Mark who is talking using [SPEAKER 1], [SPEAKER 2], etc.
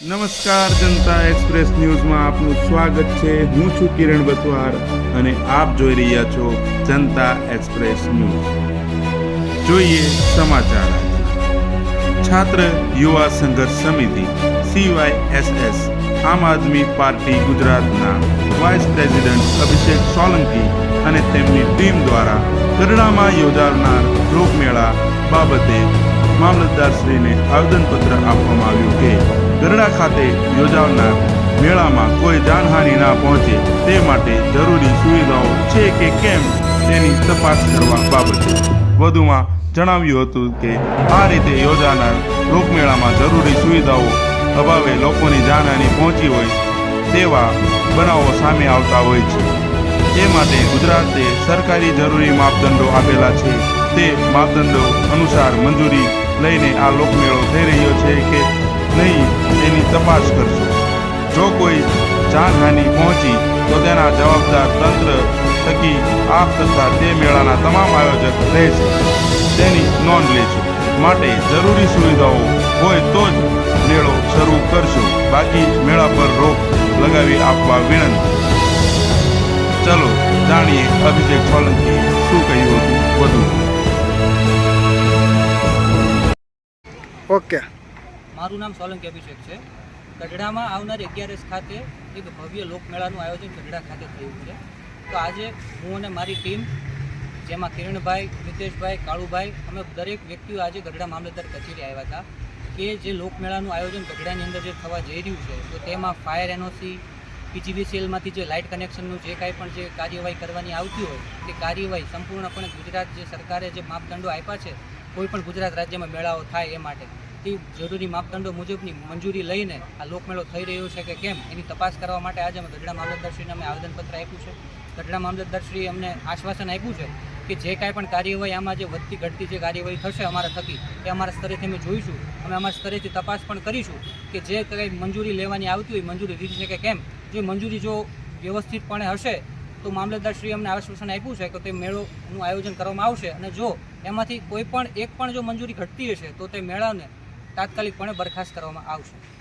[SPEAKER 1] નમસ્કાર જનતા એક્સપ્રેસ ન્યૂઝમાં આપનું સ્વાગત છે. હું છું કિરણ બથવાર અને આપ જોઈ રહ્યા છો જનતા એક્સપ્રેસ ન્યૂઝ. જોઈએ સમાચાર. છાત્ર યુવા સંઘર્ષ સમિતિ, સીવાયએસએસ, આમ આદમી પાર્ટી ગુજરાતના વાઇસ પ્રેસિડેન્ટ અભિષેક સોલંકી અને તેમની ટીમ દ્વારા ગરડામાં યોજાનાર લોકમેળા બાબતે મામલતદારશ્રીને આવેદનપત્ર આપવામાં આવ્યું કે ગરડા ખાતે યોજાનાર મેળામાં કોઈ જાનહાનિ ના પહોંચે તે માટે જરૂરી સુવિધાઓ છે કે કેમ તેની તપાસ કરવા બાબતે. વધુમાં જણાવ્યું હતું કે આ રીતે યોજાનાર લોકમેળામાં જરૂરી સુવિધાઓ અભાવે લોકોની જાનહાનિ પહોંચી હોય તેવા બનાવો સામે આવતા હોય છે. તે માટે ગુજરાતે સરકારી જરૂરી માપદંડો આપેલા છે. તે માપદંડો અનુસાર મંજૂરી લઈને આ લોકમેળો થઈ રહ્યો છે કે નહીં તેની તપાસ કરશો. જો કોઈ જાનહાનિ પહોંચી, તો તેના જવાબદાર તંત્ર થકી આપ તથા તે મેળાના તમામ આયોજક રહેશે. તેની નોંધ લેજો માટે જરૂરી સુવિધાઓ હોય તો જ મેળો શરૂ કરશો. બાકી મેળા પર રોક લગાવી આપવા વિનંતી. ચલો, જાણીએ અભિષેક સોલંકી શું કહ્યું હતું વધુ
[SPEAKER 2] ઓકે.
[SPEAKER 3] મારું નામ સોલંકી અભિષેક છે. ગઢડામાં આવનાર અગિયારસ ખાતે એક ભવ્ય લોકમેળાનું આયોજન ગઢડા ખાતે થયું છે. તો આજે હું અને મારી ટીમ, જેમાં કિરણભાઈ મિતેશભાઈ કાળુભાઈ, અમે દરેક વ્યક્તિઓ આજે ગઢડા મામલતદાર કચેરી આવ્યા હતા કે જે લોકમેળાનું આયોજન ગઢડાની અંદર જે થવા જઈ રહ્યું છે, તો તેમાં ફાયર એનઓસી, પીજીવીસીએલમાંથી જે લાઇટ કનેક્શનનું જે કાંઈ પણ જે કાર્યવાહી કરવાની આવતી હોય, તે કાર્યવાહી સંપૂર્ણપણે ગુજરાત જે સરકારે જે માપદંડો આપ્યા છે, કોઈ પણ ગુજરાત રાજ્યમાં મેળાઓ થાય એ માટે. તે જરૂરી માપદંડો મુજબની મંજૂરી લઈને આ લોકમેળો થઈ રહ્યો છે કે કેમ, એની તપાસ કરવા માટે આજે અમે ગઢડા મામલતદારશ્રીને અમે આવેદનપત્ર આપ્યું છે. ગઢડા મામલતદારશ્રીએ અમને આશ્વાસન આપ્યું છે કે જે કાંઈ પણ કાર્યવાહી આમાં જે વધતી ઘટતી જે કાર્યવાહી થશે અમારા થકી, એ અમારા સ્તરેથી અમે જોઈશું. અમે અમારા સ્તરેથી તપાસ પણ કરીશું કે જે કંઈ મંજૂરી લેવાની આવતી હોય મંજૂરી લીધી છે કે કેમ. જો મંજૂરી જો વ્યવસ્થિતપણે હશે, તો મામલતદારશ્રીએ અમને આશ્વાસન આપ્યું છે કે તે મેળોનું આયોજન કરવામાં આવશે અને જો એમાંથી કોઈ પણ, એક પણ જો મંજૂરી ઘટતી હશે, તો તે મેળાને તાત્કાલિકપણે બરખાસ્ત કરવામાં આવશે.